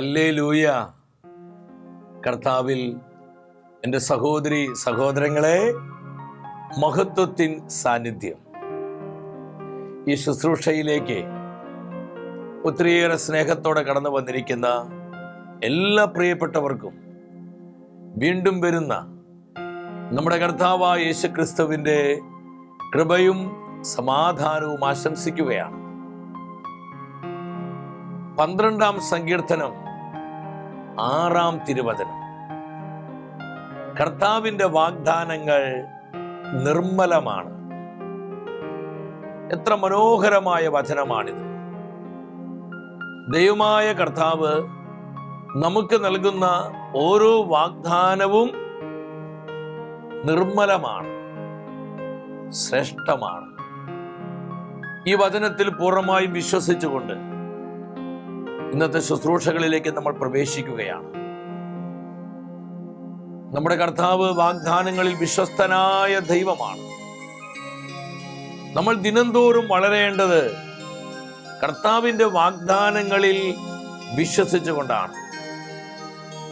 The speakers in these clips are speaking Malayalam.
ഹല്ലേ ലൂയ കർത്താവിൽ എന്റെ സഹോദരി സഹോദരങ്ങളെ മഹത്വത്തിൻ സാന്നിധ്യം. ഈ ശുശ്രൂഷയിലേക്ക് ഒത്തിരിയേറെ സ്നേഹത്തോടെ കടന്നു വന്നിരിക്കുന്ന എല്ലാ പ്രിയപ്പെട്ടവർക്കും വീണ്ടും വരുന്ന നമ്മുടെ കർത്താവായ യേശു ക്രിസ്തുവിന്റെ കൃപയും സമാധാനവും ആശംസിക്കുകയാണ്. പന്ത്രണ്ടാം സങ്കീർത്തനം ആറാം തിരുവചനം. കർത്താവിന്റെ വാഗ്ദാനങ്ങൾ നിർമ്മലമാണ്. എത്ര മനോഹരമായ വചനമാണിത്. ദൈവമായ കർത്താവ് നമുക്ക് നൽകുന്ന ഓരോ വാഗ്ദാനവും നിർമ്മലമാണ് ശ്രേഷ്ഠമാണ്. ഈ വചനത്തിൽ പൂർണമായും വിശ്വസിച്ചുകൊണ്ട് ഇന്നത്തെ ശുശ്രൂഷകളിലേക്ക് നമ്മൾ പ്രവേശിക്കുകയാണ്. നമ്മുടെ കർത്താവ് വാഗ്ദാനങ്ങളിൽ വിശ്വസ്തനായ ദൈവമാണ്. നമ്മൾ ദിനംതോറും വളരേണ്ടത് കർത്താവിന്റെ വാഗ്ദാനങ്ങളിൽ വിശ്വസിച്ചുകൊണ്ടാണ്.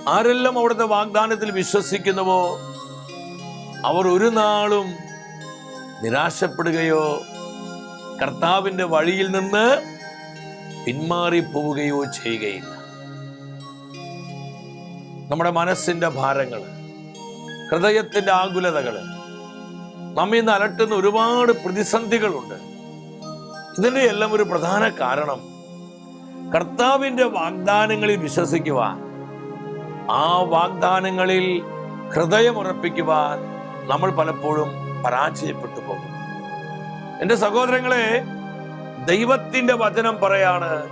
ആരെല്ലാം അവിടുത്തെ വാഗ്ദാനത്തിൽ വിശ്വസിക്കുന്നുവോ അവർ ഒരു നാളും നിരാശപ്പെടുകയോ കർത്താവിന്റെ വഴിയിൽ നിന്ന് പിന്മാറിപ്പോവുകയോ ചെയ്യുകയില്ല. നമ്മുടെ മനസ്സിന്റെ ഭാരങ്ങൾ ഹൃദയത്തിന്റെ ആകുലതകൾ നമ്മിൽ നിന്ന് അലട്ടുന്ന ഒരുപാട് പ്രതിസന്ധികളുണ്ട്. ഇതിന്റെ എല്ലാം ഒരു പ്രധാന കാരണം കർത്താവിന്റെ വാഗ്ദാനങ്ങളിൽ വിശ്വസിക്കുവാൻ ആ വാഗ്ദാനങ്ങളിൽ ഹൃദയമുറപ്പിക്കുവാൻ നമ്മൾ പലപ്പോഴും പരാജയപ്പെട്ടു പോകും എന്റെ സഹോദരങ്ങളെ ദൈവത്തിന്റെ വചനം പറയാണ്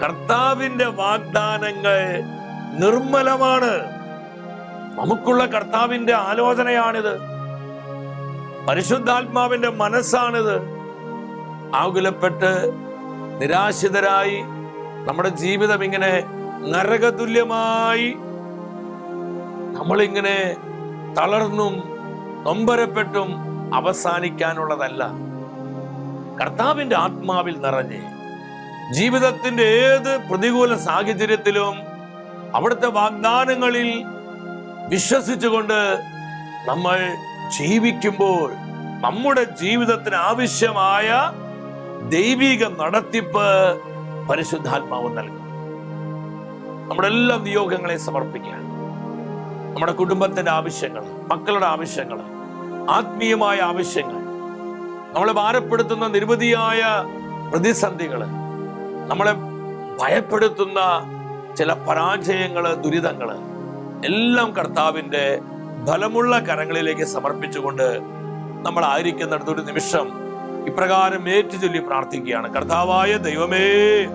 കർത്താവിന്റെ വാഗ്ദാനങ്ങൾ നിർമ്മലമാണ്. നമുക്കുള്ള കർത്താവിന്റെ ആലോചനയാണിത്. പരിശുദ്ധാത്മാവിന്റെ മനസ്സാണിത്. ആകുലപ്പെട്ട് നിരാശിതരായി നമ്മുടെ ജീവിതം ഇങ്ങനെ നരകതുല്യമായി നമ്മളിങ്ങനെ തളർന്നും നൊമ്പരപ്പെട്ടും അവസാനിക്കാനുള്ളതല്ല. കർത്താവിന്റെ ആത്മാവിൽ നിറഞ്ഞ് ജീവിതത്തിന്റെ ഏത് പ്രതികൂല സാഹചര്യത്തിലും അവിടുത്തെ വാഗ്ദാനങ്ങളിൽ വിശ്വസിച്ചുകൊണ്ട് നമ്മൾ ജീവിക്കുമ്പോൾ നമ്മുടെ ജീവിതത്തിന് ആവശ്യമായ ദൈവിക നടത്തിപ്പ് പരിശുദ്ധാത്മാവ് നൽകും. നമ്മുടെ എല്ലാ നിയോഗങ്ങളെ സമർപ്പിക്കുക. നമ്മുടെ കുടുംബത്തിന്റെ ആവശ്യങ്ങൾ മക്കളുടെ ആവശ്യങ്ങൾ ആത്മീയമായ ആവശ്യങ്ങൾ നമ്മളെ ഭാരപ്പെടുത്തുന്ന നിരവധിയായ പ്രതിസന്ധികൾ നമ്മളെ ഭയപ്പെടുത്തുന്ന ചില പരാജയങ്ങൾ ദുരിതങ്ങൾ എല്ലാം കർത്താവിന്റെ ഫലമുള്ള കരങ്ങളിലേക്ക് സമർപ്പിച്ചുകൊണ്ട് നമ്മൾ ആയിരിക്കുന്നിടത്തൊരു നിമിഷം ഇപ്രകാരം ഏറ്റുചൊല്ലി പ്രാർത്ഥിക്കുകയാണ്. കർത്താവായ ദൈവമേ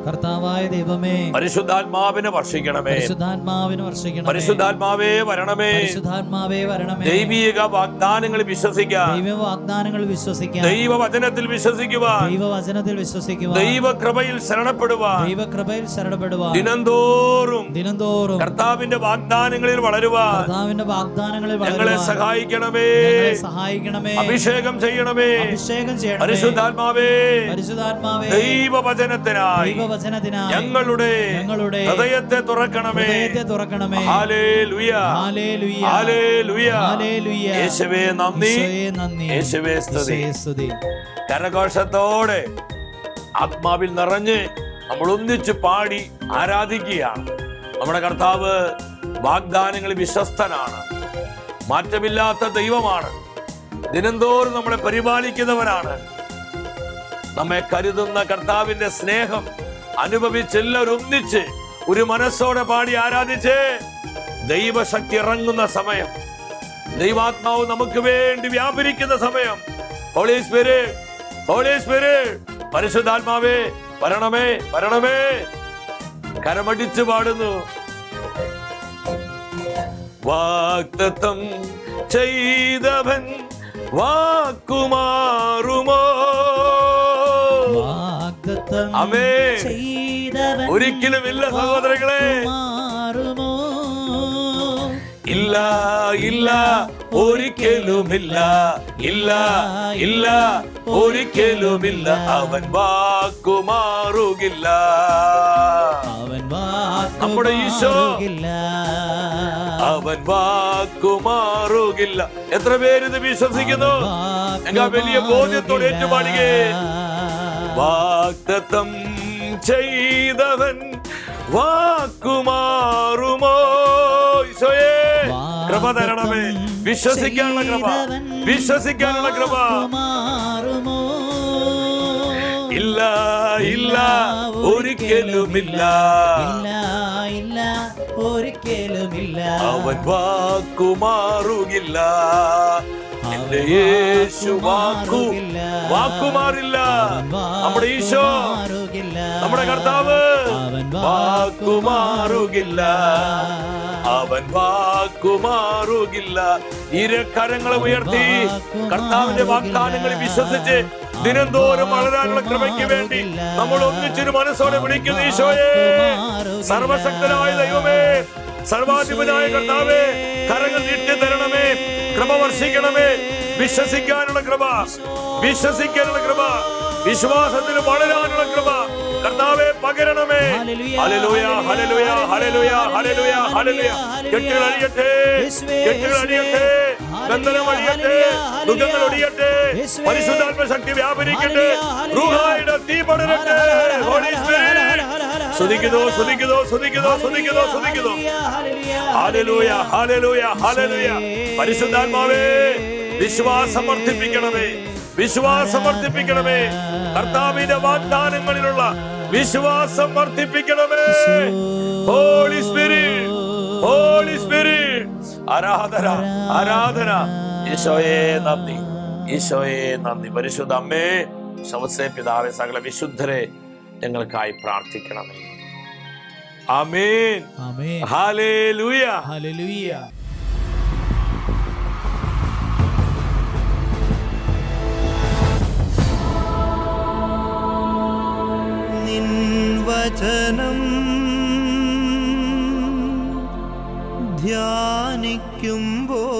കർത്താവായ ദൈവമേ പരിശുദ്ധാത്മാവിനെ വർഷിക്കണമേ. പരിശുദ്ധാത്മാവിന് വർഷിക്കണം പരിശുദ്ധാത്മാവേ വരണമേ. പരിശുദ്ധാത്മാവേ വരണമേ. ദൈവീക വാഗ്ദാനങ്ങൾ വിശ്വസിക്കാൻ ദൈവ വാഗ്ദാനങ്ങൾ വിശ്വസിക്കാൻ ദൈവവചനത്തിൽ വിശ്വസിക്കുവാൻ. ദൈവവചനത്തിൽ വിശ്വസിക്കുവാൻ. ദൈവകൃപയിൽ ശരണപ്പെടുവാൻ. ദൈവകൃപയിൽ ശരണപ്പെടുവാൻ. ദിനംതോറും ദിനംതോറും കർത്താവിന്റെ വാഗ്ദാനങ്ങളിൽ വളരുവാൻ. കർത്താവിന്റെ വാഗ്ദാനങ്ങളിൽ ഞങ്ങളെ സഹായിക്കണമേ. സഹായിക്കണമേ. അഭിഷേകം ചെയ്യണമേ. അഭിഷേകം ചെയ്യണമേ. പരിശുദ്ധാത്മാവേ പരിശുദ്ധാത്മാവേ ദൈവവചനത്തിനായി ദൈവവചനത്തിനായി ഞങ്ങളുടെ ഞങ്ങളുടെ ഹൃദയത്തെ തുറക്കണമേ. ഹൃദയത്തെ തുറക്കണമേ. ഹല്ലേലൂയ ഹല്ലേലൂയ ഹല്ലേലൂയ ഹല്ലേലൂയ യേശുവേ നന്ദി. നന്ദി. യേശുവേ സ്തുതി. സ്തുതി. കരഘോഷത്തോടെ ആത്മാവിൽ നിറഞ്ഞ് നമ്മൾ ഒന്നിച്ച് പാടി ആരാധിക്കുകയാണ്. നമ്മുടെ കർത്താവ് വാഗ്ദാനങ്ങളിൽ വിശ്വസ്തനാണ്. മാറ്റമില്ലാത്ത ദൈവമാണ്. ദിനംതോറും നമ്മളെ പരിപാലിക്കുന്നവനാണ്. നമ്മെ കരുതുന്ന കർത്താവിന്റെ സ്നേഹം അനുഭവിച്ചെല്ലാവരൊന്നിച്ച് ഒരു മനസ്സോടെ പാടി ആരാധിച്ച്. ദൈവശക്തി ഇറങ്ങുന്ന സമയം. ദൈവാത്മാവ് നമുക്ക് വേണ്ടി വ്യാപരിക്കുന്ന സമയം. ഹോളി ഹോളി പരിശുദ്ധാത്മാവേ വരണമേ വരണമേ. കരമടിച്ചു പാടുന്നു. വാക്തത്വം ചെയ്തവൻ വാക്കുമാറുമോ? ചെയ്തവൻ ഒരിക്കലുമില്ല സഹോദരങ്ങളെ. മാറുമോ? ഇല്ല ഇല്ല ഒരിക്കലുമില്ല. ഇല്ല ഇല്ല ഒരിക്കലുമില്ല. അവൻ വാക്കുമാറുകില്ല അവൻ വാക്ക് നമ്മുടെ ഈശോ. അവൻ അവൻ വാക്കുമാറുകില്ല എത്ര പേര് ഇത് വിശ്വസിക്കുന്നു? വലിയ ബോധ്യത്തോടെ ഏറ്റുപാടുകേ വാക്തത്വം ചെയ്തവൻ വാക്കുമാറുമോ? ഈശോയേ കൃപ തരണമേ. വിശ്വസിക്കാനുള്ള കൃപ. വിശ്വസിക്കാനുള്ള കൃപ. മാറുമോ ഇല്ല ഇല്ല ഒരിക്കലുമില്ല. ഇല്ല ഇല്ല ഒരിക്കലുമില്ല. അവൻ വാക്കുമാറുകില്ല. എന്റെ യേശു വാക്കു നമ്മുടെ ഈശോ നമ്മുടെ കർത്താവ് അവൻ വാക്കുമാറുകില്ല അവൻ വാക്കുമാറുകില്ല ഇരക്കരങ്ങളെ ഉയർത്തി കർത്താവിന്റെ വാഗ്ദാനങ്ങളിൽ വിശ്വസിച്ച് ദിനംതോറും വളരാനുള്ള കൃപയ്ക്ക് വേണ്ടി നമ്മൾ ഒന്നിച്ചൊരു മനസ്സോടെ വിളിക്കുന്ന ഈശോയെ. സർവശക്തനായ ദൈവമേ സർവാധിപനായ കർത്താവേ കരങ്ങൾ നീട്ടി തരണമേ. കൃപ വർഷിക്കണമേ. വിശ്വസിക്കാനുള്ള കൃപ വിശ്വസിക്കാനുള്ള കൃപ വിശ്വാസത്തിൽ വളരാനുള്ള കൃപ. കർത്താവെ പകരണമേ. ഹല്ലേലൂയ ഹല്ലേലൂയ ഹല്ലേലൂയ ഹല്ലേലൂയ ഹല്ലേലൂയ കെട്ടുകൾ അഴിയട്ടെ കെട്ടുകൾ അഴിയട്ടെ ബന്ധനം അഴിയട്ടെ ദുഃഖങ്ങൾ ഒടിയട്ടെ പരിശുദ്ധാത്മ ശക്തി വ്യാപരിക്കട്ടെ റൂഹായുടെ തീ പടരട്ടെ ഹോളി സ്പിരിറ്റ് സ്തുതിക്കുന്നു സ്തുതിക്കുന്നു സ്തുതിക്കുന്നു സ്തുതിക്കുന്നു സ്തുതിക്കുന്നു ഹാലലൂയ ഹാലലൂയ ഹാലലൂയ പരിശുദ്ധാത്മാവേ വിശ്വാസം വർദ്ധിപ്പിക്കണമേ വിശ്വാസം വർദ്ധിപ്പിക്കണമേ കർത്താവിന്റെ വാഗ്ദാനങ്ങളിലുള്ള വിശ്വാസം വർദ്ധിപ്പിക്കണമേ ഹോളി സ്പിരിറ്റ് ഹോളി സ്പിരിറ്റ് ആരാധന ആരാധന. ഈശോയെ നന്ദി ഈശോയെ നന്ദി. പരിശുദ്ധ അമ്മേ ശവസേ പിതാവെ സകല വിശുദ്ധരെ ഞങ്ങൾക്കായി പ്രാർത്ഥിക്കണമേ. ആമേൻ. ആമേൻ. ഹാലേലൂയ വചനം ധ്യാനിക്കുമ്പോ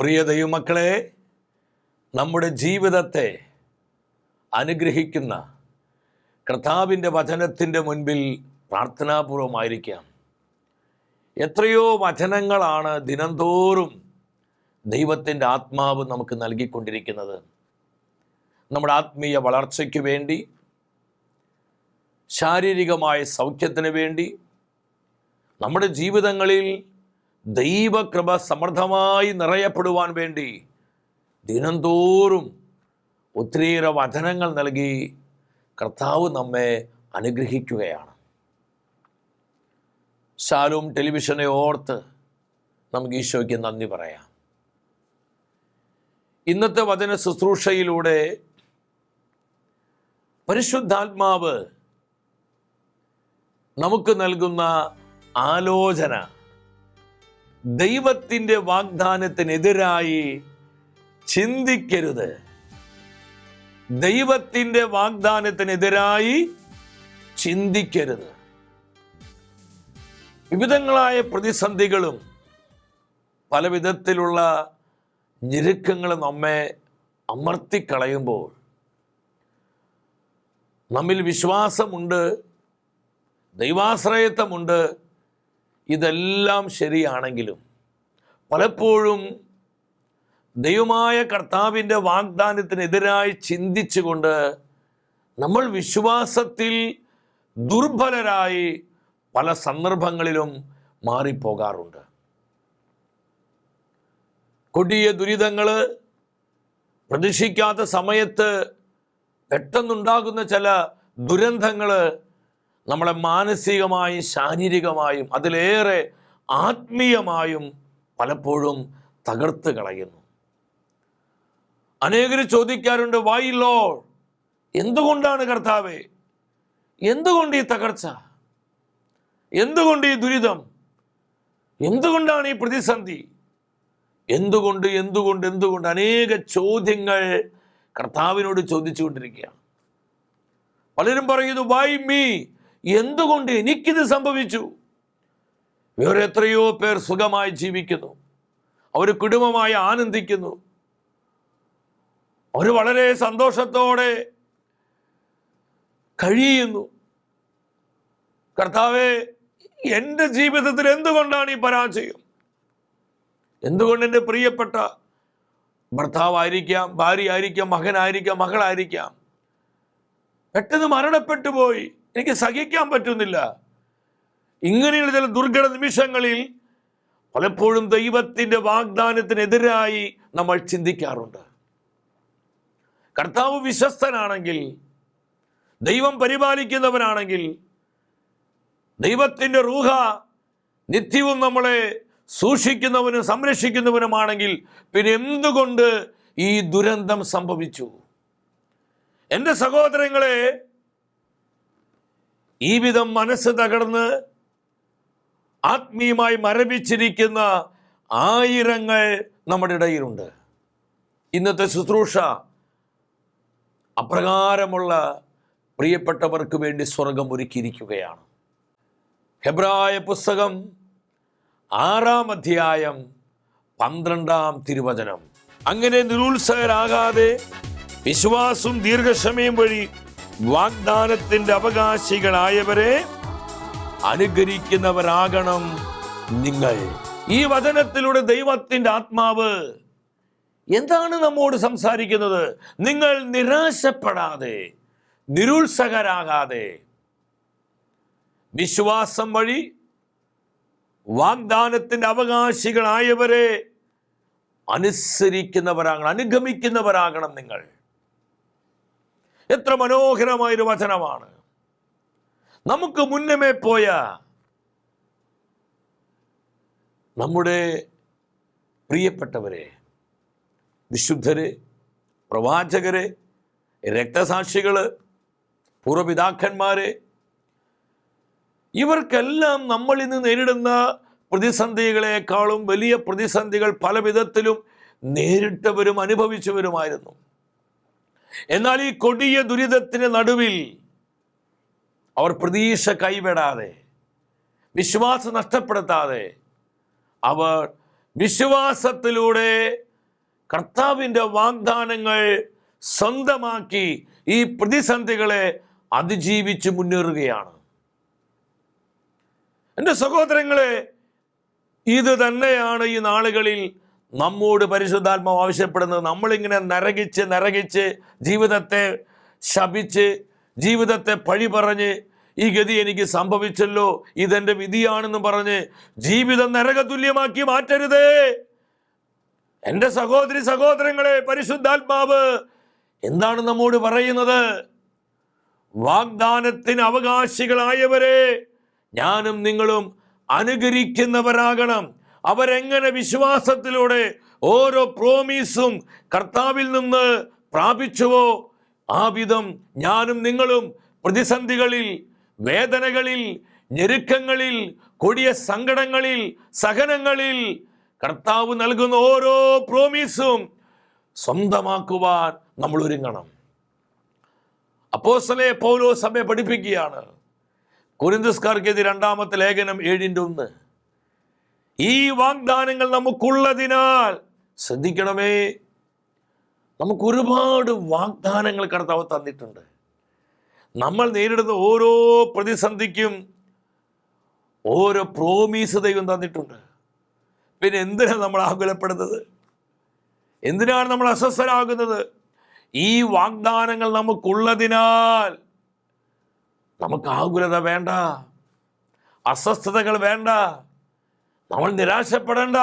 പ്രിയ ദൈവമക്കളെ നമ്മുടെ ജീവിതത്തെ അനുഗ്രഹിക്കുന്ന കർത്താവിന്റെ വചനത്തിന്റെ മുൻപിൽ പ്രാർത്ഥനാപൂർവമായിരിക്കാം എത്രയോ വചനങ്ങളാണ് ദിനംതോറും ദൈവത്തിന്റെ ആത്മാവ് നമുക്ക് നൽകിക്കൊണ്ടിരിക്കുന്നത്. നമ്മുടെ ആത്മീയ വളർച്ചയ്ക്ക് വേണ്ടി ശാരീരികമായ സൗഖ്യത്തിന് വേണ്ടി നമ്മുടെ ജീവിതങ്ങളിൽ ദൈവകൃപ സമൃദ്ധമായി നിറയപ്പെടുവാൻ വേണ്ടി ദിനംതോറും ഒത്തിരിയേറെ വചനങ്ങൾ നൽകി കർത്താവ് നമ്മെ അനുഗ്രഹിക്കുകയാണ്. ശാലും ടെലിവിഷനെ ഓർത്ത് നമുക്ക് ഈശോയ്ക്ക് നന്ദി പറയാം. ഇന്നത്തെ വചന ശുശ്രൂഷയിലൂടെ പരിശുദ്ധാത്മാവ് നമുക്ക് നൽകുന്ന ആലോചന ദൈവത്തിന്റെ വാഗ്ദാനത്തിനെതിരായി ചിന്തിക്കരുത്. ദൈവത്തിന്റെ വാഗ്ദാനത്തിനെതിരായി ചിന്തിക്കരുത്. വിവിധങ്ങളായ പ്രതിസന്ധികളും പല വിധത്തിലുള്ള ഞെരുക്കങ്ങളും നമ്മെ അമർത്തിക്കളയുമ്പോൾ നമ്മിൽ വിശ്വാസമുണ്ട് ദൈവാശ്രയത്വമുണ്ട് ഇതെല്ലാം ശരിയാണെങ്കിലും പലപ്പോഴും ദൈവമായ കർത്താവിന്റെ വാഗ്ദാനത്തിനെതിരായി ചിന്തിച്ചുകൊണ്ട് നമ്മൾ വിശ്വാസത്തിൽ ദുർബലരായി പല സന്ദർഭങ്ങളിലും മാറിപ്പോകാറുണ്ട്. കൊടിയ ദുരിതങ്ങൾ പ്രതീക്ഷിക്കാത്ത സമയത്ത് പെട്ടെന്നുണ്ടാകുന്ന ചില ദുരന്തങ്ങൾ നമ്മളെ മാനസികമായും ശാരീരികമായും അതിലേറെ ആത്മീയമായും പലപ്പോഴും തകർത്ത് കളയുന്നു. അനേകർ ചോദിക്കാറുണ്ട് വായില്ലോ എന്തുകൊണ്ടാണ് കർത്താവേ? എന്തുകൊണ്ട് ഈ തകർച്ച? എന്തുകൊണ്ട് ഈ ദുരിതം? എന്തുകൊണ്ടാണ് ഈ പ്രതിസന്ധി? എന്തുകൊണ്ട് എന്തുകൊണ്ട് എന്തുകൊണ്ട്? അനേക ചോദ്യങ്ങൾ കർത്താവിനോട് ചോദിച്ചുകൊണ്ടിരിക്കുകയാണ്. പലരും പറയുന്നു വൈ മീ എന്തുകൊണ്ട് എനിക്കിത് സംഭവിച്ചു? വേറെ എത്രയോ പേർ സുഖമായി ജീവിക്കുന്നു. അവർ കുടുംബമായി ആനന്ദിക്കുന്നു. അവർ വളരെ സന്തോഷത്തോടെ കഴിയുന്നു. കർത്താവെ എന്റെ ജീവിതത്തിൽ എന്തുകൊണ്ടാണ് ഈ പരാജയം? എന്തുകൊണ്ട് എന്റെ പ്രിയപ്പെട്ട ഭർത്താവായിരിക്കാം ഭാര്യ ആയിരിക്കാം മകനായിരിക്കാം മകളായിരിക്കാം? പെട്ടെന്ന് മരണപ്പെട്ടു പോയി. എനിക്ക് സഹിക്കാൻ പറ്റുന്നില്ല. ഇങ്ങനെയുള്ള ചില ദുർഘട നിമിഷങ്ങളിൽ പലപ്പോഴും ദൈവത്തിന്റെ വാഗ്ദാനത്തിനെതിരായി നമ്മൾ ചിന്തിക്കാറുണ്ട്. കർത്താവ് വിശ്വസ്തനാണെങ്കിൽ ദൈവം പരിപാലിക്കുന്നവനാണെങ്കിൽ ദൈവത്തിന്റെ റൂഹ നിത്യവും നമ്മളെ സൂക്ഷിക്കുന്നവനും സംരക്ഷിക്കുന്നവനുമാണെങ്കിൽ പിന്നെ എന്തുകൊണ്ട് ഈ ദുരന്തം സംഭവിച്ചു? എന്റെ സഹോദരങ്ങളെ ഈ വിധം മനസ്സ് തകർന്ന് ആത്മീയമായി മരവിച്ചിരിക്കുന്ന ആയിരങ്ങൾ നമ്മുടെ ഇടയിലുണ്ട്. ഇന്നത്തെ ശുശ്രൂഷ അപ്രകാരമുള്ള പ്രിയപ്പെട്ടവർക്ക് വേണ്ടി സ്വർഗം ഒരുക്കിയിരിക്കുകയാണ്. ഹെബ്രായ പുസ്തകം ആറാം അധ്യായം പന്ത്രണ്ടാം തിരുവചനം. അങ്ങനെ നിരുത്സഹരാകാതെ വിശ്വാസവും ദീർഘക്ഷമയും വഴി വാഗ്ദാനത്തിന്റെ അവകാശികളായവരെ അനുകരിക്കുന്നവരാകണം നിങ്ങൾ. ഈ വചനത്തിലൂടെ ദൈവത്തിന്റെ ആത്മാവ് എന്താണ് നമ്മോട് സംസാരിക്കുന്നത്? നിങ്ങൾ നിരാശപ്പെടാതെ നിരുത്സഹരാകാതെ. വിശ്വാസം വഴി വാഗ്ദാനത്തിന്റെ അവകാശികളായവരെ അനുസരിക്കുന്നവരാകണം അനുഗമിക്കുന്നവരാകണം നിങ്ങൾ. എത്ര മനോഹരമായൊരു വചനമാണ്. നമുക്ക് മുന്നമേ പോയ നമ്മുടെ പ്രിയപ്പെട്ടവരെ വിശുദ്ധര് പ്രവാചകരെ രക്തസാക്ഷികൾ പൂർവപിതാക്കന്മാരെ ഇവർക്കെല്ലാം നമ്മൾ ഇന്ന് നേരിടുന്ന പ്രതിസന്ധികളെക്കാളും വലിയ പ്രതിസന്ധികൾ പല വിധത്തിലും നേരിട്ടവരും അനുഭവിച്ചവരുമായിരുന്നു. എന്നാൽ ഈ കൊടിയ ദുരിതത്തിന് നടുവിൽ അവർ പ്രതീക്ഷ കൈവിടാതെ വിശ്വാസം നഷ്ടപ്പെടുത്താതെ അവർ വിശ്വാസത്തിലൂടെ കർത്താവിന്റെ വാഗ്ദാനങ്ങൾ സ്വന്തമാക്കി ഈ പ്രതിസന്ധികളെ അതിജീവിച്ച് മുന്നേറുകയാണ്. എന്റെ സഹോദരങ്ങളെ ഇത് തന്നെയാണ് ഈ നാളുകളിൽ നമ്മോട് പരിശുദ്ധാത്മാവ് ആവശ്യപ്പെടുന്നത്. നമ്മളിങ്ങനെ നരകിച്ച് നരകിച്ച് ജീവിതത്തെ ശപിച്ച് ജീവിതത്തെ പഴി പറഞ്ഞ് ഈ ഗതി എനിക്ക് സംഭവിച്ചല്ലോ ഇതെന്റെ വിധിയാണെന്ന് പറഞ്ഞ് ജീവിതം നരകതുല്യമാക്കി മാറ്റരുതേ. എന്റെ സഹോദരി സഹോദരങ്ങളെ പരിശുദ്ധാത്മാവ് എന്താണ് നമ്മോട് പറയുന്നത്? വാഗ്ദാനത്തിന് അവകാശികളായവരെ ഞാനും നിങ്ങളും അനുകരിക്കുന്നവരാകണം. അവരെങ്ങനെ വിശ്വാസത്തിലൂടെ ഓരോ പ്രോമീസും കർത്താവിൽ നിന്ന് പ്രാപിച്ചുവോ ആ വിധം ഞാനും നിങ്ങളും പ്രതിസന്ധികളിൽ വേദനകളിൽ ഞെരുക്കങ്ങളിൽ കൊടിയ സങ്കടങ്ങളിൽ സഹനങ്ങളിൽ കർത്താവ് നൽകുന്ന ഓരോ പ്രോമിസും സ്വന്തമാക്കുവാൻ നമ്മൾ ഒരുങ്ങണം. അപ്പോസലെ പൗലോ സഭയെ പഠിപ്പിക്കുകയാണ്. കുരിന്തസ്കാർക്കെതി രണ്ടാമത്തെ ലേഖനം ഏഴിന്റെ ഒന്ന്. ഈ വാഗ്ദാനങ്ങൾ നമുക്കുള്ളതിനാൽ ശ്രദ്ധിക്കണമേ. നമുക്ക് ഒരുപാട് വാഗ്ദാനങ്ങൾ കർത്താവ് തന്നിട്ടുണ്ട്. നമ്മൾ നേരിടുന്ന ഓരോ പ്രതിസന്ധിക്കും ഓരോ പ്രോമീസ് ദൈവം തന്നിട്ടുണ്ട്. പിന്നെ എന്തിനാണ് നമ്മൾ ആകുലപ്പെടുന്നത്? എന്തിനാണ് നമ്മൾ അസ്വസ്ഥരാകുന്നത്? ഈ വാഗ്ദാനങ്ങൾ നമുക്കുള്ളതിനാൽ നമുക്ക് ആകുലത വേണ്ട അസ്വസ്ഥതകൾ വേണ്ട നമ്മൾ നിരാശപ്പെടേണ്ട.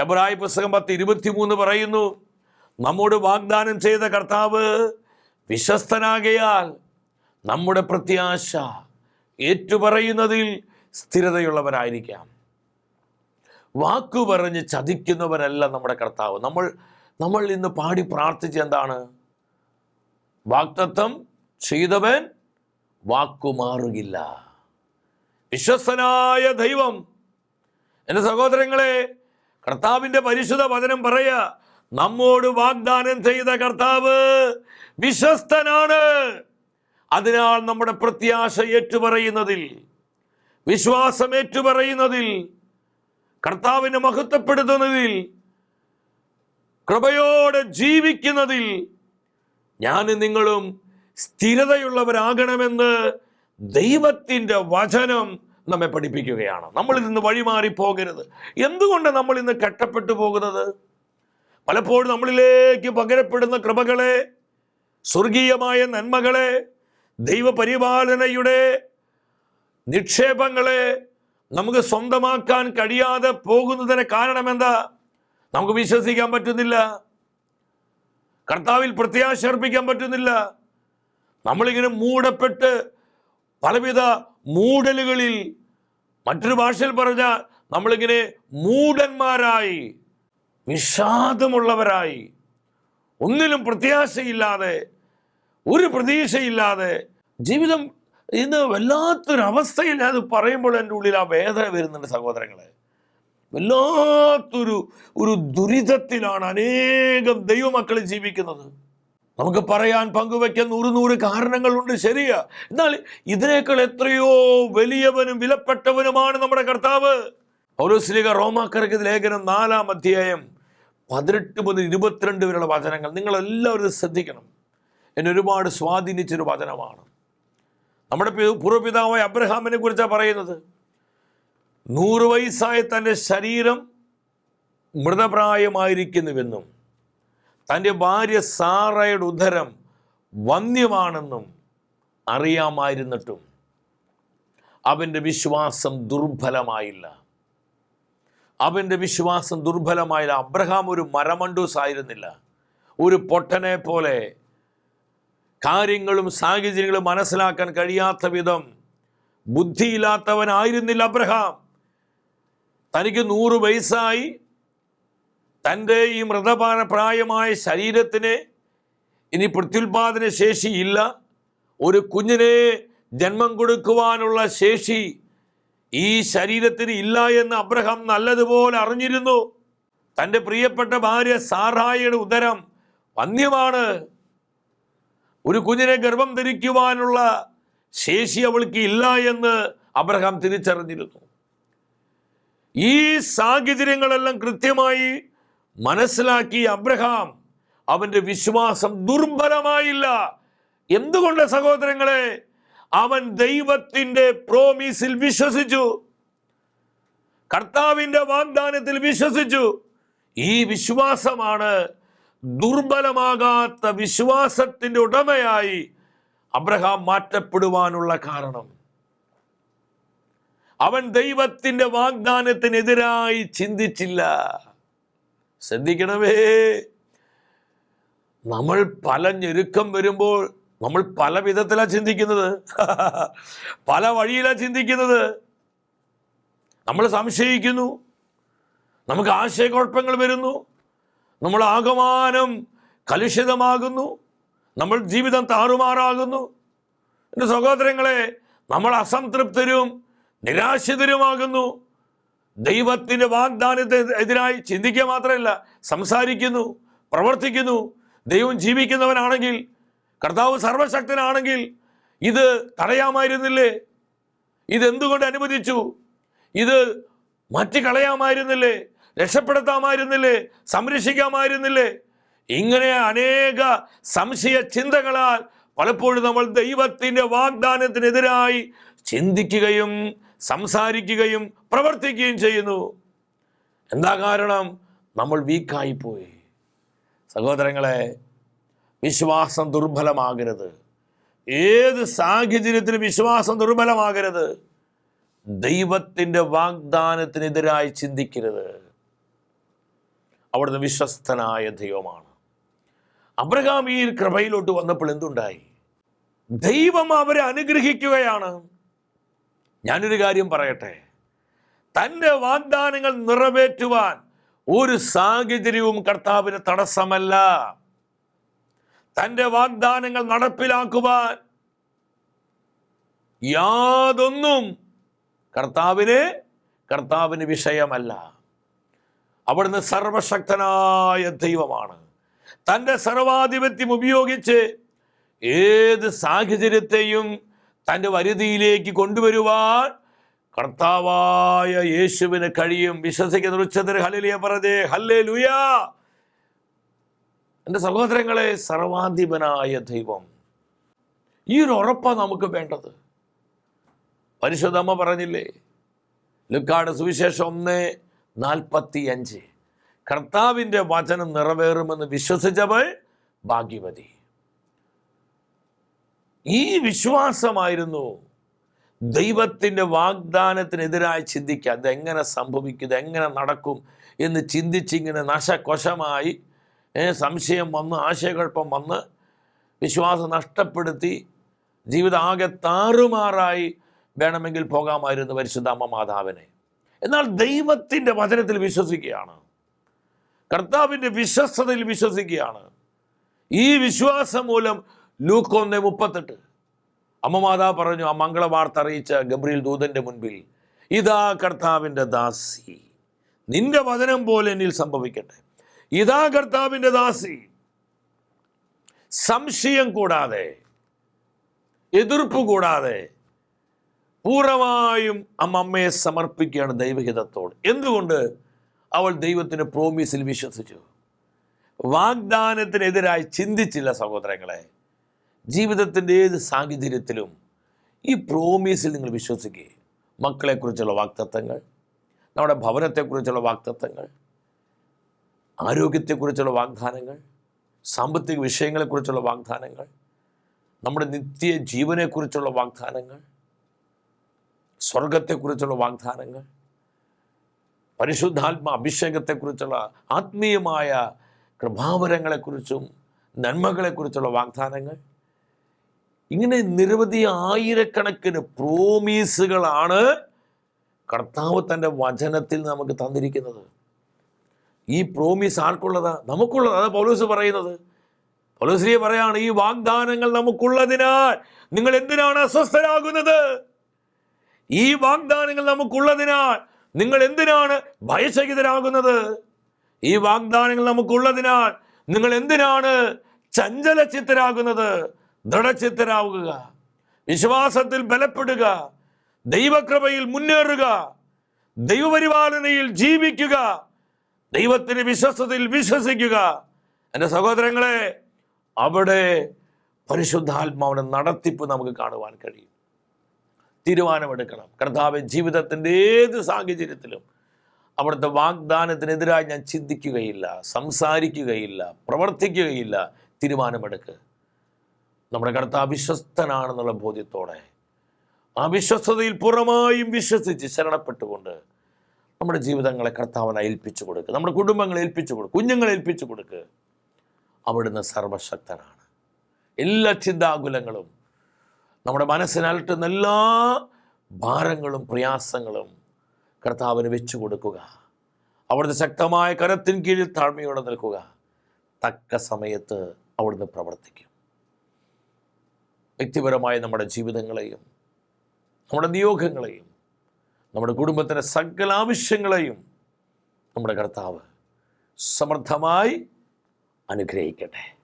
എബ്രായ പുസ്തകം പത്ത് ഇരുപത്തിമൂന്ന് പറയുന്നു നമ്മോട് വാഗ്ദാനം ചെയ്ത കർത്താവ് വിശ്വസ്തനാകയാൽ നമ്മുടെ പ്രത്യാശ ഏറ്റുപറയുന്നതിൽ സ്ഥിരതയുള്ളവരായിരിക്കാം. വാക്കു പറഞ്ഞ് ചതിക്കുന്നവരല്ല നമ്മുടെ കർത്താവ്. നമ്മൾ നമ്മൾ ഇന്ന് പാടി പ്രാർത്ഥിച്ച എന്താണ്? വാക്തത്വം ചെയ്തവൻ വാക്കുമാറുകില്ല വിശ്വസ്തനായ ദൈവം. എന്റെ സഹോദരങ്ങളെ കർത്താവിന്റെ പരിശുദ്ധ വചനം പറയാ നമ്മോട് വാഗ്ദാനം ചെയ്ത കർത്താവ് വിശ്വസ്തനാണ്. അതിനാൽ നമ്മുടെ പ്രത്യാശ ഏറ്റുപറയുന്നതിൽ വിശ്വാസം ഏറ്റുപറയുന്നതിൽ കർത്താവിനെ മഹത്വപ്പെടുത്തുന്നതിൽ കൃപയോടെ ജീവിക്കുന്നതിൽ ഞാൻ നിങ്ങളും സ്ഥിരതയുള്ളവരാകണമെന്ന് ദൈവത്തിന്റെ വചനം നമ്മെ പഠിപ്പിക്കുകയാണ്. നമ്മൾ ഇന്ന് വഴിമാറി പോകരുത് എന്തുകൊണ്ട് നമ്മൾ ഇന്ന് കെട്ടപ്പെട്ടു പോകുന്നത്? പലപ്പോഴും നമ്മളിലേക്ക് പകരപ്പെടുന്ന കൃപകളെ സ്വർഗീയമായ നന്മകളെ ദൈവപരിപാലനയുടെ നിക്ഷേപങ്ങളെ നമുക്ക് സ്വന്തമാക്കാൻ കഴിയാതെ പോകുന്നതിന് കാരണം എന്താ? നമുക്ക് വിശ്വസിക്കാൻ പറ്റുന്നില്ല. കർത്താവിൽ പ്രത്യാശ അർപ്പിക്കാൻ പറ്റുന്നില്ല. നമ്മളിങ്ങനെ മൂടപ്പെട്ട് പലവിധ മൂടലുകളിൽ മറ്റൊരു ഭാഷയിൽ പറഞ്ഞാൽ നമ്മളിങ്ങനെ മൂടന്മാരായി വിഷാദമുള്ളവരായി ഒന്നിലും പ്രത്യാശയില്ലാതെ ഒരു പ്രതീക്ഷയില്ലാതെ ജീവിതം ഇന്ന് വല്ലാത്തൊരവസ്ഥയിൽ അത് പറയുമ്പോൾ എന്റെ ഉള്ളിൽ ആ വേദന വരുന്നുണ്ട് സഹോദരങ്ങളെ. വല്ലാത്തൊരു ഒരു ദുരിതത്തിലാണ് അനേകം ദൈവമക്കൾ ജീവിക്കുന്നത്. നമുക്ക് പറയാൻ പങ്കുവയ്ക്കാൻ നൂറ് നൂറ് കാരണങ്ങളുണ്ട് ശരിയാ. എന്നാൽ ഇതിനേക്കാൾ എത്രയോ വലിയവനും വിലപ്പെട്ടവനുമാണ് നമ്മുടെ കർത്താവ്. പൗലോസ്ലിക റോമാക്കർക്ക് ലേഖനം നാലാം അധ്യായം പതിനെട്ട് മുതൽ ഇരുപത്തിരണ്ട് വരെയുള്ള വചനങ്ങൾ. നിങ്ങളെല്ലാവരും ശ്രദ്ധിക്കണം. എന്നെ ഒരുപാട് സ്വാധീനിച്ചൊരു വചനമാണ്. നമ്മുടെ പൂർവപിതാവായ അബ്രഹാമിനെ കുറിച്ചാണ് പറയുന്നത്. നൂറ് വയസ്സായ തന്റെ ശരീരം മൃതപ്രായമായിരിക്കുന്നുവെന്നും തന്റെ ഭാര്യ സാറയുടെ ഉദരം വന്യമാണെന്നും അറിയാമായിരുന്നിട്ടും അവന്റെ വിശ്വാസം ദുർബലമായില്ല. അവന്റെ വിശ്വാസം ദുർബലമായില്ല. അബ്രഹാം ഒരു മരമണ്ടൂസ് ആയിരുന്നില്ല ഒരു പൊട്ടനെ പോലെ കാര്യങ്ങളും സാഹചര്യങ്ങളും മനസ്സിലാക്കാൻ കഴിയാത്ത വിധം ബുദ്ധിയില്ലാത്തവനായിരുന്നില്ല അബ്രഹാം. തനിക്ക് നൂറ് വയസ്സായി. തന്റെ ഈ മൃതപാന പ്രായമായ ശരീരത്തിന് ഇനി പ്രത്യുൽപാദന ശേഷിയില്ല ഒരു കുഞ്ഞിനെ ജന്മം കൊടുക്കുവാനുള്ള ശേഷി ഈ ശരീരത്തിന് ഇല്ല എന്ന് അബ്രഹാം നല്ലതുപോലെ അറിഞ്ഞിരുന്നു. തന്റെ പ്രിയപ്പെട്ട ഭാര്യ സാറായിയുടെ ഉദരം വന്യമാണ് ഒരു കുഞ്ഞിനെ ഗർഭം ധരിക്കുവാനുള്ള ശേഷി അവൾക്ക് ഇല്ല എന്ന് അബ്രഹാം തിരിച്ചറിഞ്ഞിരുന്നു. ഈ സാഹചര്യങ്ങളെല്ലാം കൃത്യമായി മനസ്സിലാക്കി അബ്രഹാം അവന്റെ വിശ്വാസം ദുർബലമായില്ല. എന്തുകൊണ്ട് സഹോദരങ്ങളെ? അവൻ ദൈവത്തിന്റെ പ്രോമീസിൽ വിശ്വസിച്ചു. കർത്താവിന്റെ വാഗ്ദാനത്തിൽ വിശ്വസിച്ചു. ഈ വിശ്വാസമാണ് ദുർബലമാകാത്ത വിശ്വാസത്തിന്റെ ഉടമയായി അബ്രഹാം മാറ്റപ്പെടുവാനുള്ള കാരണം. അവൻ ദൈവത്തിന്റെ വാഗ്ദാനത്തിനെതിരായി ചിന്തിച്ചില്ല. ശ്രദ്ധിക്കണമേ. നമ്മൾ പല ഞെരുക്കം വരുമ്പോൾ നമ്മൾ പല വിധത്തിലാണ് ചിന്തിക്കുന്നത്. പല വഴിയിലാണ് ചിന്തിക്കുന്നത്. നമ്മൾ സംശയിക്കുന്നു. നമുക്ക് ആശയക്കുഴപ്പങ്ങൾ വരുന്നു. നമ്മൾ ആകമാനം കലുഷിതമാകുന്നു. നമ്മൾ ജീവിതം താറുമാറാകുന്നു. എന്റെ സഹോദരങ്ങളെ നമ്മൾ അസംതൃപ്തരും നിരാശിതരുമാകുന്നു. ദൈവത്തിന്റെ വാഗ്ദാനത്തെ എതിരായി ചിന്തിക്കുക മാത്രമല്ല സംസാരിക്കുന്നു പ്രവർത്തിക്കുന്നു. ദൈവം ജീവിക്കുന്നവനാണെങ്കിൽ കർത്താവ് സർവശക്തനാണെങ്കിൽ ഇത് തടയാമായിരുന്നില്ലേ? ഇതെന്തുകൊണ്ട് അനുവദിച്ചു? ഇത് മാറ്റി കളയാമായിരുന്നില്ലേ രക്ഷപ്പെടുത്താമായിരുന്നില്ലേ? സംരക്ഷിക്കാമായിരുന്നില്ലേ? ഇങ്ങനെ അനേക സംശയ ചിന്തകളാൽ പലപ്പോഴും നമ്മൾ ദൈവത്തിന്റെ വാഗ്ദാനത്തിനെതിരായി ചിന്തിക്കുകയും സംസാരിക്കുകയും പ്രവർത്തിക്കുകയും ചെയ്യുന്നു. എന്താ കാരണം? നമ്മൾ വീക്കായിപ്പോയി. സഹോദരങ്ങളെ വിശ്വാസം ദുർബലമാകരുത്. ഏത് സാഹചര്യത്തിലും വിശ്വാസം ദുർബലമാകരുത്. ദൈവത്തിന്റെ വാഗ്ദാനത്തിനെതിരായി ചിന്തിക്കരുത്. അവിടുന്ന് വിശ്വസ്തനായ ദൈവമാണ്. അബ്രഹാം ഈ കൃപയിലോട്ട് വന്നപ്പോൾ എന്തുണ്ടായി? ദൈവം അവരെ അനുഗ്രഹിക്കുകയാണ്. ഞാനൊരു കാര്യം പറയട്ടെ. തന്റെ വാഗ്ദാനങ്ങൾ നിറവേറ്റുവാൻ ഒരു സാഹചര്യവും കർത്താവിന് തടസ്സമല്ല. തന്റെ വാഗ്ദാനങ്ങൾ നടപ്പിലാക്കുവാൻ യാതൊന്നും കർത്താവിന് കർത്താവിന് വിഷയമല്ല. അവിടുന്ന് സർവശക്തനായ ദൈവമാണ്. തന്റെ സർവാധിപത്യം ഉപയോഗിച്ച് ഏത് സാഹചര്യത്തെയും തന്റെ വരുതിയിലേക്ക് കൊണ്ടുവരുവാൻ കർത്താവായ യേശുവിന് കഴിയും. വിശ്വസിക്കുന്ന ഉച്ചത്തിൽ ഹലിലിയ പറഞ്ഞേ ഹല്ലേ ലുയാ എന്റെ സഹോദരങ്ങളെ സർവാധിപനായ ദൈവം. ഈ ഒരു ഉറപ്പാണ് നമുക്ക് വേണ്ടത്. പരിശുദ്ധമ്മ പറഞ്ഞില്ലേ? ലുക്കാട് സുവിശേഷം ഒന്ന് നാൽപ്പത്തി അഞ്ച് കർത്താവിന്റെ വചനം നിറവേറുമെന്ന് വിശ്വസിച്ചവൾ ഭാഗ്യവതി. ഈ വിശ്വാസമായിരുന്നു ദൈവത്തിന്റെ വാഗ്ദാനത്തിനെതിരായി ചിന്തിക്കുക. അതെങ്ങനെ സംഭവിക്കും? ഇതെങ്ങനെ നടക്കും? എന്ന് ചിന്തിച്ചിങ്ങനെ നശകൊശമായി സംശയം വന്ന് ആശയക്കുഴപ്പം വന്ന് വിശ്വാസം നഷ്ടപ്പെടുത്തി ജീവിതം ആകെ താറുമാറായി വേണമെങ്കിൽ പോകാമായിരുന്നു പരിശുദ്ധ അമ്മ മാതാവിനെ. എന്നാൽ ദൈവത്തിന്റെ വചനത്തിൽ വിശ്വസിക്കുകയാണ്. കർത്താവിന്റെ വിശ്വസ്തതയിൽ വിശ്വസിക്കുകയാണ്. ഈ വിശ്വാസം മൂലം ലൂക്കൊന്ന് മുപ്പത്തെട്ട്. അമ്മ മാതാ പറഞ്ഞു ആ മംഗളവാർത്ത അറിയിച്ച ഗബ്രിയേൽ ദൂതന്റെ മുൻപിൽ ഇതാ കർത്താവിന്റെ ദാസി. നിന്റെ വചനം പോലെ എന്നിൽ സംഭവിക്കട്ടെ. ഇതാ കർത്താവിന്റെ ദാസി. സംശയം കൂടാതെ എതിർപ്പ് കൂടാതെ പൂർണമായും അമ്മ അമ്മയെ സമർപ്പിക്കുകയാണ് ദൈവഹിതത്തോട്. എന്തുകൊണ്ട്? അവൾ ദൈവത്തിന് പ്രോമിസിൽ വിശ്വസിച്ചു. വാഗ്ദാനത്തിനെതിരായി ചിന്തിച്ചില്ല സഹോദരങ്ങളെ. ജീവിതത്തിന്റെ ഏത് സാഹചര്യത്തിലും ഈ പ്രോമിസിൽ നിങ്ങൾ വിശ്വസിക്കുക മക്കളെക്കുറിച്ചുള്ള വാക്തത്വങ്ങൾ നമ്മുടെ ഭവനത്തെക്കുറിച്ചുള്ള വാക്തത്വങ്ങൾ ആരോഗ്യത്തെക്കുറിച്ചുള്ള വാഗ്ദാനങ്ങൾ സാമ്പത്തിക വിഷയങ്ങളെക്കുറിച്ചുള്ള വാഗ്ദാനങ്ങൾ നമ്മുടെ നിത്യ ജീവനെക്കുറിച്ചുള്ള വാഗ്ദാനങ്ങൾ സ്വർഗത്തെക്കുറിച്ചുള്ള വാഗ്ദാനങ്ങൾ പരിശുദ്ധാത്മ അഭിഷേകത്തെക്കുറിച്ചുള്ള ആത്മീയമായ കൃപാവരങ്ങളെക്കുറിച്ചും നന്മകളെക്കുറിച്ചുള്ള വാഗ്ദാനങ്ങൾ. ഇങ്ങനെ നിരവധി ആയിരക്കണക്കിന് പ്രോമീസുകളാണ് കർത്താവ് തന്റെ വചനത്തിൽ നമുക്ക് തന്നിരിക്കുന്നത്. ഈ പ്രോമിസ് ആർക്കുള്ളതാ? നമുക്കുള്ളത്. അതാ പൗലോസ് പറയുന്നത്. പൗലോസിയെ പറയാണ് ഈ വാഗ്ദാനങ്ങൾ നമുക്കുള്ളതിനാൽ നിങ്ങൾ എന്തിനാണ് അസ്വസ്ഥരാകുന്നത്? ഈ വാഗ്ദാനങ്ങൾ നമുക്കുള്ളതിനാൽ നിങ്ങൾ എന്തിനാണ് ഭയചകിതരാകുന്നത്? ഈ വാഗ്ദാനങ്ങൾ നമുക്കുള്ളതിനാൽ നിങ്ങൾ എന്തിനാണ് ചഞ്ചല ചിത്തരാകുന്നത് ദൃഢചിത്തരാവുക വിശ്വാസത്തിൽ ബലപ്പെടുക ദൈവകൃപയിൽ മുന്നേറുക ദൈവപരിപാലനയിൽ ജീവിക്കുക ദൈവത്തിന് വിശ്വസത്തിൽ വിശ്വസിക്കുക. എന്റെ സഹോദരങ്ങളെ അവിടെ പരിശുദ്ധാത്മാവിനെ നടത്തിപ്പ് നമുക്ക് കാണുവാൻ കഴിയും. തീരുമാനമെടുക്കണം. കർത്താവ് ജീവിതത്തിന്റെ ഏത് സാഹചര്യത്തിലും അവിടുത്തെ വാഗ്ദാനത്തിനെതിരായി ഞാൻ ചിന്തിക്കുകയില്ല സംസാരിക്കുകയില്ല പ്രവർത്തിക്കുകയില്ല. തീരുമാനമെടുക്കുക നമ്മുടെ കർത്താവ് വിശ്വസ്തനാണെന്നുള്ള ബോധ്യത്തോടെ ആ വിശ്വസ്തതയിൽ പൂർണമായും വിശ്വസിച്ച് ശരണപ്പെട്ടുകൊണ്ട് നമ്മുടെ ജീവിതങ്ങളെ കർത്താവിനെ ഏൽപ്പിച്ചു കൊടുക്കുക നമ്മുടെ കുടുംബങ്ങളെ ഏൽപ്പിച്ചു കൊടുക്കുക കുഞ്ഞുങ്ങളെ ഏൽപ്പിച്ചു കൊടുക്കുക അവിടുന്ന് സർവശക്തനാണ്. എല്ലാ ചിന്താകുലങ്ങളും നമ്മുടെ മനസ്സിനലട്ടുന്ന എല്ലാ ഭാരങ്ങളും പ്രയാസങ്ങളും കർത്താവിന് വെച്ചു കൊടുക്കുക. അവിടുത്തെ ശക്തമായ കരത്തിൻ കീഴിൽ താഴ്മയോടെ നിൽക്കുക. തക്ക സമയത്ത് അവിടുന്ന് പ്രവർത്തിക്കും. വ്യക്തിപരമായ നമ്മുടെ ജീവിതങ്ങളെയും നമ്മുടെ നിയോഗങ്ങളെയും നമ്മുടെ കുടുംബത്തിന്റെ സകല ആവശ്യങ്ങളെയും നമ്മുടെ കർത്താവ് സമർത്ഥമായി അനുഗ്രഹിക്കട്ടെ.